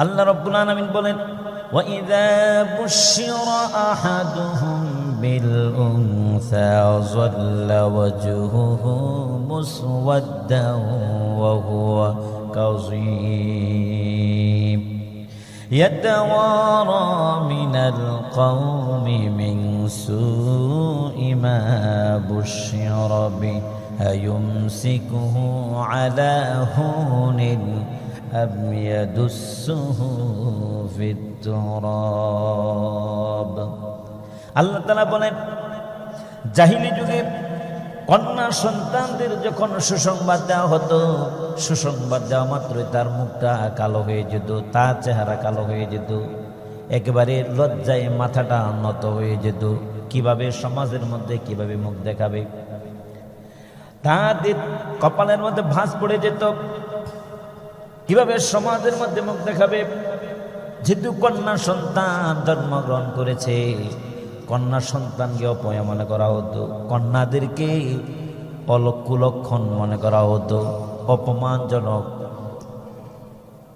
আল্লাহ রব্বুল আলামিন বলেন وَإِذَا بُشِّرَ أَحَدُهُم بِالْأُنثَى ظَلَّ وَجْهُهُ مُسْوَدًّا وَهُوَ كَظِيمٌ يَتَوَارَى مِنَ الْقَوْمِ مِنْ سُوءِ مَا بُشِّرَ بِهِ أَيُمْسِكُهُ عَلَى هُونٍ أم يدسه في التراب আল্লাহ তালা বলেন জাহিলি যুগে কন্যা সন্তানদের যখন সুসংবাদ দেওয়া হতো সুসংবাদ দেওয়া মাত্রই তার মুখটা কালো হয়ে যেত তার চেহারা কালো হয়ে যেত একেবারে লজ্জায় মাথাটা নত হয়ে যেত কিভাবে সমাজের মধ্যে কিভাবে মুখ দেখাবে তাদের কপালের মধ্যে ভাঁজ পড়ে যেত কীভাবে সমাজের মধ্যে মুখ দেখাবে? যেহেতু কন্যা সন্তান জন্মগ্রহণ করেছে, কন্যা সন্তানকে অপয়া মনে করা হতো, কন্যাদেরকে অলকুলক্ষণ মনে করা হতো। অপমানজনক।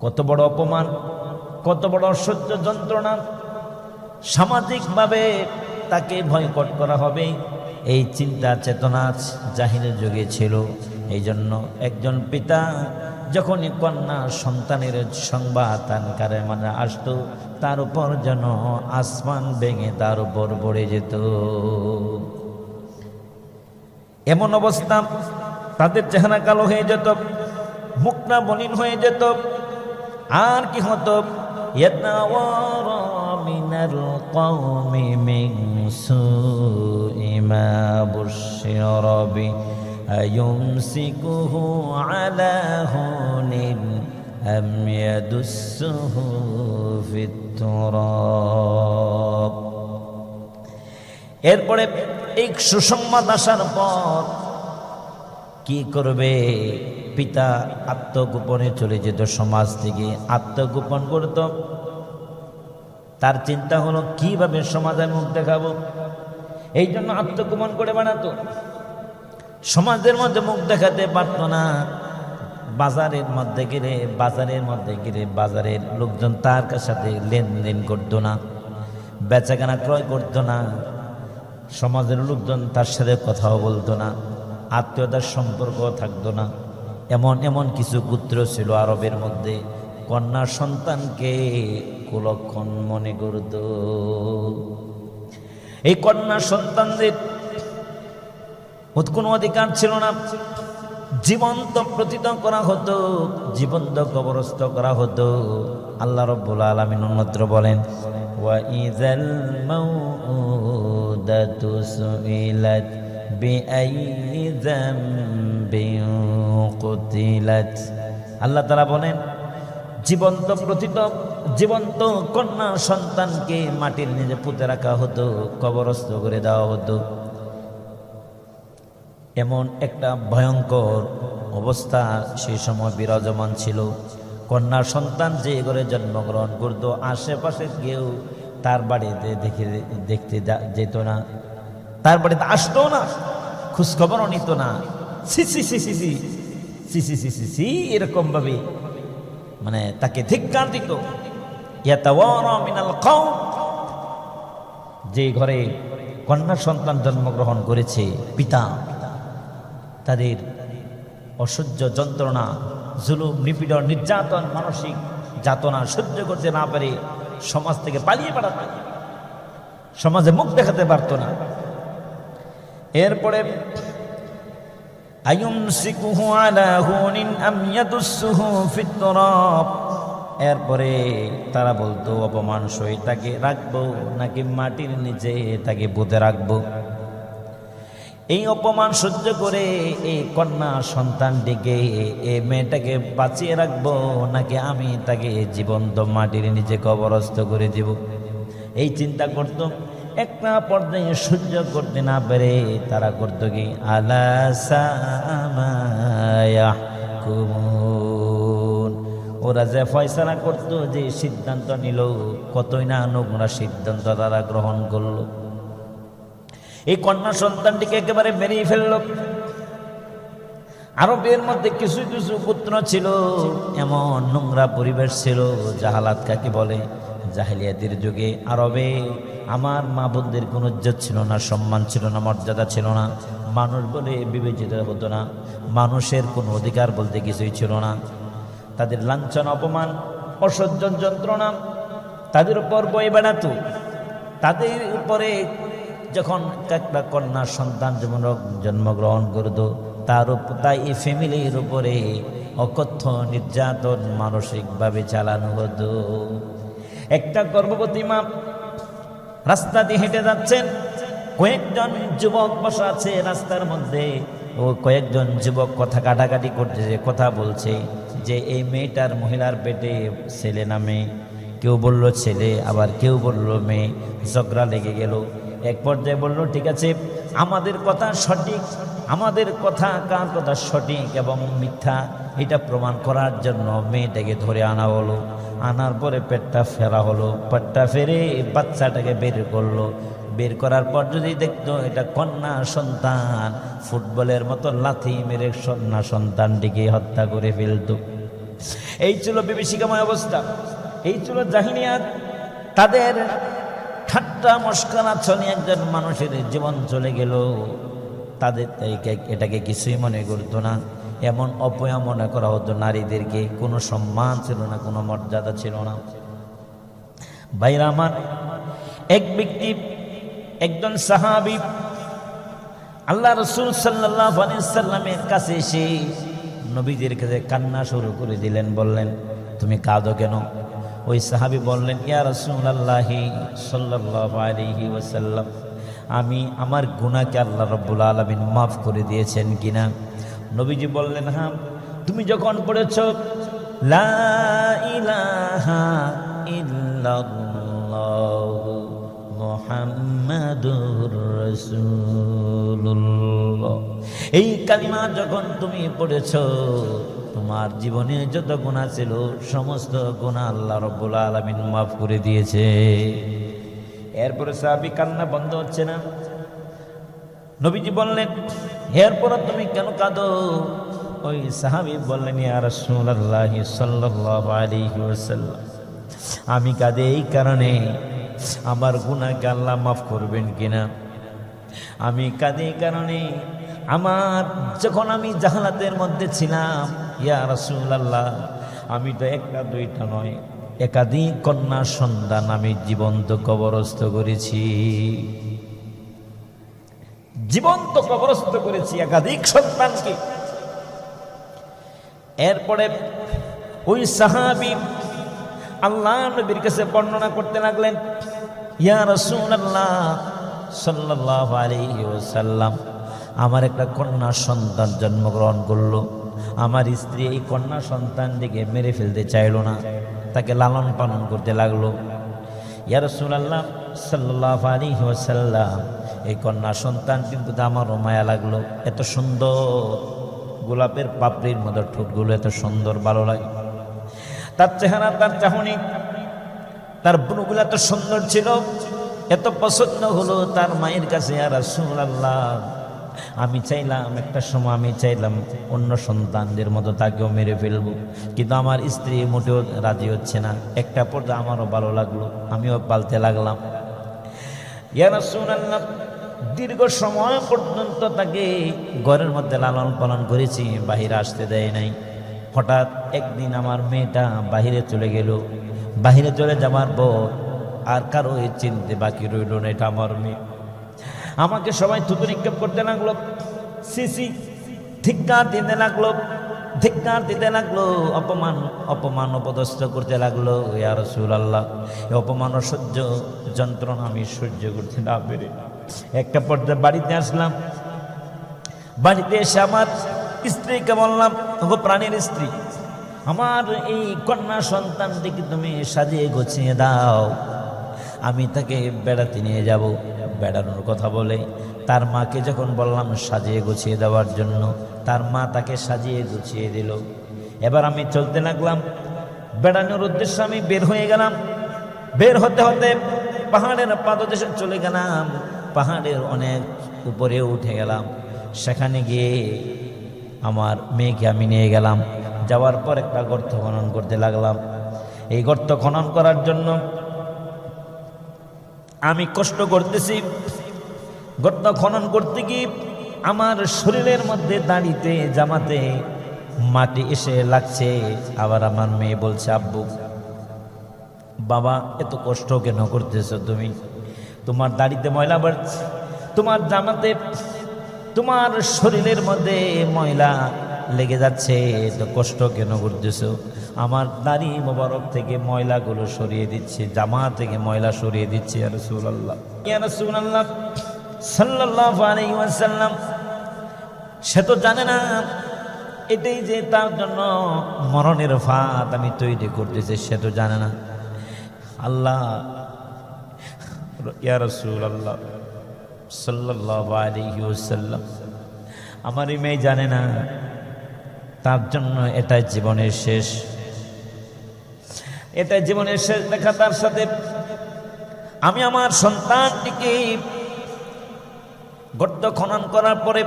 কত বড় অপমান, কত বড় অসহ্য যন্ত্রণা। সামাজিকভাবে তাকে ভয়কট করা হবে। এই চিন্তা চেতনা জাহিনের যুগে ছিল। এই জন্য একজন পিতা যখনই কন্যা সন্তানের সংবাদ আনকারে মানে আসতো, তার উপর যেন আসমান ভেঙে তার উপর পড়ে যেত। এমন অবস্থা তাদের চেহারা কালো হয়ে যেত মুখটা বলিন হয়ে যেত। আর কি হতো? ইমাবুশ রবি القوم من سوء ما بشر به أيمسكه على هون أم يدسه في التراب এরপরে এই সুসংবাদ আসার পর কি করবে পিতা আত্মগোপনে চলে যেত সমাজ থেকে আত্মগোপন করত তার চিন্তা হলো কিভাবে সমাজে মুখ দেখাবো এই জন্য আত্মগোপন করে বানাতো সমাজের মধ্যে মুখ দেখাতে পারত না। বাজারের মধ্যে গেলে বাজারের মধ্যে গেলে বাজারের লোকজন তার সাথে লেনদেন করতো না, বেচাকেনা ক্রয় করতো না। সমাজের লোকজন তার সাথে কথাও বলতো না, আত্মীয়তার সম্পর্ক থাকতো না। এমন এমন কিছু পুত্র ছিল আরবের মধ্যে, কন্যা সন্তানকে কুলক্ষণ মনে করত। এই কন্যা সন্তানদের কোনো অধিকার ছিল না। জীবন্ত প্রতীত করা হতো, জীবন্ত কবরস্থ করা হতো। আল্লাহ রব্বুল আলমিন অন্যত্র বলেন আল্লাহ তাআলা বলেন, জীবন্ত প্রতীত জীবন্ত কন্যা সন্তানকে মাটির নিচে পুঁতে রাখা হতো, কবরস্থ করে দেওয়া হতো। এমন একটা ভয়ঙ্কর অবস্থা সেই সময় বিরাজমান ছিল কন্যা সন্তান যে ঘরে জন্মগ্রহণ করত আশেপাশে কেউ তার বাড়িতে দেখে দেখতে যেত না তার বাড়িতে আসতো না খোঁজখবরও নিত না সি সি সি সি সি সি সি সি সি সি এরকম ভাবে মানে তাকে ধিক্কার দিত যে ঘরে কন্যা সন্তান জন্মগ্রহণ করেছে পিতা তাদের অসহ্য যন্ত্রণা, জুলুম, নিপীড়ন, নির্যাতন, মানসিক যাতনা সহ্য করতে না পারে সমাজ থেকে পালিয়ে বেড়াত সমাজে মুখ দেখাতে পারত না। এরপরে এরপরে তারা বলতো, অপমান সই তাকে রাখব, নাকি মাটির নিচে তাকে বুঝে রাখব? এই অপমান সহ্য করে এই কন্যা সন্তানটিকে এই মেয়েটাকে বাঁচিয়ে রাখব নাকি আমি তাকে জীবন্ত মাটির নিচে কবরস্থ করে দিব? এই চিন্তা করত। একটা পর্যায়ে সহ্য করতে না পেরে তারা করত কি? ওরা যে ফয়সালা করত, যে সিদ্ধান্ত নিল, কতই না নোংরা সিদ্ধান্ত তারা গ্রহণ করল। এই কন্যা সন্তানটিকে একেবারে মেরেই ফেলল। আরবের মধ্যে কিছু কিছু পুত্র ছিল, এমন নোংরা পরিবেশ ছিল, জাহালাত কাকে বলে? জাহিলিয়াতের যুগে আরবে আমার মা বোনদের কোনো ইজ্জত ছিল না, সম্মান ছিল না, মর্যাদা ছিল না। মানুষ বলে বিবেচিত হতো না, মানুষের কোনো অধিকার বলতে কিছুই ছিল না। তাদের লাঞ্ছন, অপমান, অসহ্য যন্ত্রণা, তাদের উপর বয়ে বেড়াতো। তাদের উপরে যখন একটা কন্যা সন্তান যেমন জন্মগ্রহণ করত, তার তাই এই ফ্যামিলির উপরে অকথ্য নির্যাতন মানসিকভাবে চালানো হতো। একটা গর্ভবতী মা রাস্তা দিয়ে হেঁটে যাচ্ছেন। কয়েকজন যুবক বসা আছে রাস্তার মধ্যে ও কয়েকজন যুবক কথা কাটাকাটি করতেছে কথা বলছে যে, এই মেয়েটার মহিলার পেটে ছেলে না মেয়ে। কেউ বলল, ছেলে। আবার কেউ বলল, মেয়ে। ঝগড়া লেগে গেল। এক পর্যায়ে বলল, ঠিক আছে, আমাদের কথা সঠিক, আমাদের কথা কার কথা সঠিক এবং মিথ্যা, এটা প্রমাণ করার জন্য মেয়েটাকে ধরে আনা হলো। আনার পরে পেটটা ফেরা হলো, পেটটা ফেরে বাচ্চাটাকে বের করল। বের করার পর যদি দেখতো এটা কন্যা সন্তান, ফুটবলের মতো লাথি মেরে কন্যা সন্তানটিকে হত্যা করে ফেলতো। এই ছিল বিভীষিকাময় অবস্থা। এই ছিল জাহিনিয়াত। তাদের ঠাট্টা মস্কারা ছনে একজন মানুষের জীবন চলে গেল। তাদের এটাকে কিছুই মনে করতো না। এমন অপয়া মনে করা হতো নারীদেরকে। কোনো সম্মান ছিল না, কোনো মর্যাদা ছিল না। ভাইরা আমার, এক ব্যক্তি, একজন সাহাবি, আল্লাহ রসুল সাল্লাহ সাল্লামের কাছে এসে নবীদের কাছে কান্না শুরু করে দিলেন, বললেন, তুমি কাঁদো কেন? ওই সাহাবি বললেন, ইয়া রসুল আল্লাহি সাল্লাহ ওসাল্লাম আমি আমার গুণাকে আল্লাহ রব্বুল আলমিন মাফ করে দিয়েছেন কিনা? নবীজি বললেন হ্যাঁ তুমি যখন পড়েছ, লা ইলাহা রসুল্লাহ এই কালিমা যখন তুমি পড়েছ তোমার জীবনে যত গুণা ছিল, সমস্ত গুণা আল্লাহ রব্বুল আলমিন মাফ করে দিয়েছে। এরপরে সাহাবি কান্না বন্ধ হচ্ছে না? নবীজি বললেন, এরপর তুমি কেন কাঁদো? ওই সাহাবি বললেন আমি কাঁদে এই কারণে আমার গুনাহকে আল্লাহ মাফ করবেন কিনা? আমি কাঁদে এই কারণে আমার যখন আমি জাহালাতের মধ্যে ছিলাম, ইয়া রাসূলুল্লাহ, আমি তো একটা দুইটা নয়, একাধিক কন্যা সন্তান আমি জীবন্ত কবরস্থ করেছি। জীবন্ত কবরস্থ করেছি একাধিক সন্তানকে। এরপরে ওই সাহাবি আল্লাহ নবীর কাছে বর্ণনা করতে লাগলেন, ইয়া রাসূলুল্লাহ সাল্লাল্লাহু আলাইহি ওয়াসাল্লাম আমার একটা কন্যা সন্তান জন্মগ্রহণ করল। আমার স্ত্রী এই কন্যা সন্তানটিকে মেরে ফেলতে চাইলো না। তাকে লালন পালন করতে লাগল। ইয়া রাসূলুল্লাহ সাল্লাল্লাহু আলাইহি ওয়াসাল্লাম, এই কন্যা সন্তান কিন্তু আমারও মায়া লাগল। এত সুন্দর। গোলাপের পাপড়ির মতো ঠোঁটগুলো এত সুন্দর, ভালো লাগে। তার চেহারা, তার চাহনি, তার বুনুগুলো এত সুন্দর ছিল। এত পছন্দ হলো তার মায়ের কাছে। আর আল্লাহ আমি চাইলাম, একটা সময় আমি চাইলাম অন্য সন্তানদের মতো তাকেও মেরে ফেলব। কিন্তু আমার স্ত্রী মোটেও রাজি হচ্ছে না। একটা পর্যায়ে আমারও ভালো লাগল, আমিও পালতে লাগলাম। দীর্ঘ সময় পর্যন্ত তাকে ঘরের মধ্যে লালন পালন করেছি, বাহিরে আসতে দেয় নাই। হঠাৎ একদিন আমার মেয়েটা বাহিরে চলে গেল। বাহিরে চলে যাওয়ার পর আর কারও চিনতে বাকি রইল না, এটা আমার মেয়ে। আমাকে সবাই থুতু নিক্ষেপ করতে লাগল। সিসি ধিক্কার দিতে লাগল, ধিক্কার দিতে লাগল, অপমান অপমান অপদস্থ করতে লাগল। ইয়া রাসূলুল্লাহ, এই অপমান সহ্য যন্ত্রণা আমি সহ্য করতে না পেরে একটা পর্যায়ে বাড়িতে আসলাম। বাড়িতে এসে আমার স্ত্রীকে বললাম গো প্রাণীর স্ত্রী, আমার এই কন্যা সন্তানটিকে তুমি সাজিয়ে গুছিয়ে দাও। আমি তাকে বেড়াতে নিয়ে যাব। বেড়ানোর কথা বলে তার মাকে যখন বললাম সাজিয়ে গুছিয়ে দেওয়ার জন্য, তার মা তাকে সাজিয়ে গুছিয়ে দিল। এবার আমি চলতে লাগলাম। বেড়ানোর উদ্দেশ্যে আমি বের হয়ে গেলাম। বের হতে হতে পাহাড়ের পাদদেশে চলে গেলাম। পাহাড়ের অনেক উপরে উঠে গেলাম। সেখানে গিয়ে আমার মেয়েকে আমি নিয়ে গেলাম। যাওয়ার পর একটা গর্ত খনন করতে লাগলাম। এই গর্ত খনন করার জন্য আমি কষ্ট করতেছি। গর্ত খনন করতে গিয়ে আমার শরীরের মধ্যে দাঁড়িতে, জামাতে মাটি এসে লাগছে। আবার আমার মেয়ে বলছে, আব্বু, বাবা, এত কষ্ট কেন করতেছো তুমি? তোমার দাড়িতে ময়লা বাড়ছে তোমার জামাতে, তোমার শরীরের মধ্যে ময়লা লেগে যাচ্ছে, এত কষ্ট কেন করতেছো? আমার দাড়ি মোবারক থেকে ময়লাগুলো সরিয়ে দিচ্ছে, জামা থেকে ময়লা সরিয়ে দিচ্ছে আর সুল্লাহ ইয়া আলাইহি ওয়াসাল্লাম, সে তো জানে না, এটাই যে তার জন্য মরণের ফাঁদ আমি তৈরি করতেছি, সে তো জানে না। আল্লাহ আল্লাহ সাল্লাল্লাহু আলাইহি ওয়াসাল্লাম, আমার এই মেয়ে জানে না তার জন্য এটাই জীবনের শেষ। এটাই জীবনের শেষ দেখা তার সাথে। আমি আমার সন্তানটিকে গর্ত খনন করার পরে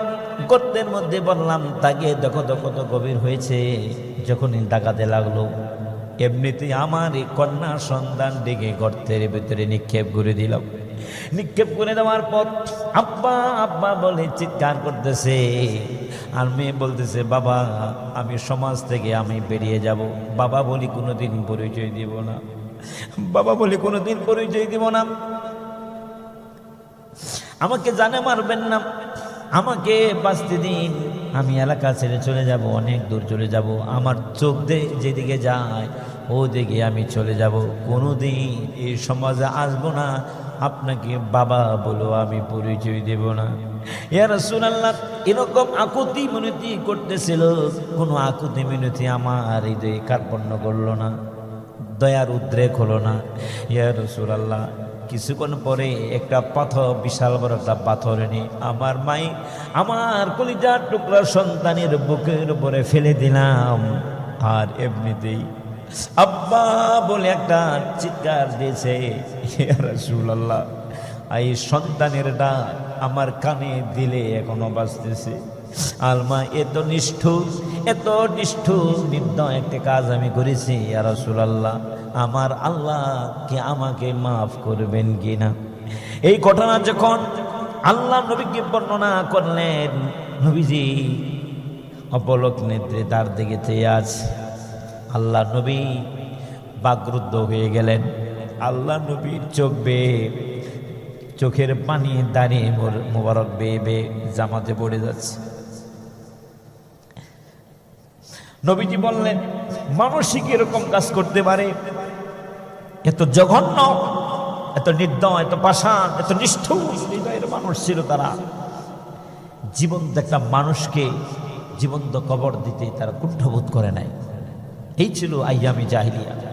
গর্তের মধ্যে বললাম তাকে দেখো দেখো, তো গভীর হয়েছে, যখনই ডাকাতে লাগল। এমনিতেই আমার এই কন্যা সন্তান ডেকে গর্তের ভিতরে নিক্ষেপ করে দিলাম। নিক্ষেপ করে দেওয়ার পর আব্বা আব্বা বলে চিৎকার করতেছে আর মেয়ে বলতেছে, বাবা, আমি সমাজ থেকে আমি বেরিয়ে যাব। বাবা বলি, কোনোদিন পরিচয় দিব না। বাবা বলি, কোনোদিন পরিচয় দিব না। আমাকে জানে মারবেন না। আমাকে বাঁচতে দিন। আমি এলাকা ছেড়ে চলে যাব, অনেক দূর চলে যাব। আমার চোখ দিয়ে যেদিকে যায়, ওদিকে আমি চলে যাব। কোনোদিন এই সমাজে আসব না। আপনাকে বাবা বলো আমি পরিচয় দেব না। ইয়ার সুনাল্লাহ এরকম আকুতি মিনতি করতেছিল, কোনো আকুতি মিনতি আমার হৃদয়ে কার্পণ্য করল না, দয়ার উদ্রেক হলো না। ইয়া রসুলাল্লাহ, কিছুক্ষণ পরে একটা পাথর, বিশাল বড় একটা পাথর এনে আমার মাই আমার কলিজার টুকরা সন্তানের বুকের উপরে ফেলে দিলাম। আর এমনিতেই আব্বা বলে একটা চিৎকার দিয়েছে, ইয়া রাসূলুল্লাহ। এই সন্তানের ডাক আমার কানে দিলে এখনও বাজতেছে। আলমা, এত নিষ্ঠুর এত নিষ্ঠুর, নির্দয় একটা কাজ আমি করেছি আর রাসূলুল্লাহ। আমার আল্লাহ কি আমাকে মাফ করবেন কিনা? এই ঘটনা যখন আল্লাহ নবীকে বর্ণনা করলেন, নবীজি অপলক নেত্রে তার দিকে চেয়ে আল্লাহ নবী বাগরুদ্ধ হয়ে গেলেন। আল্লাহ নবীর চোখ বেয়ে চোখের পানি দাঁড়িয়ে মোর- মোবারক বেয়ে বেয়ে জামাতে পড়ে যাচ্ছে। নবীজি বললেন মানসিক এরকম কাজ করতে পারে? এত জঘন্য, এত নির্দয়, এত পাষাণ, এত নিষ্ঠুর মানুষ ছিল তারা। জীবন্ত একটা মানুষকে জীবন্ত কবর দিতে তারা কুণ্ঠবোধ করে নাই এই ছিল আইয়ামি জাহিলিয়া।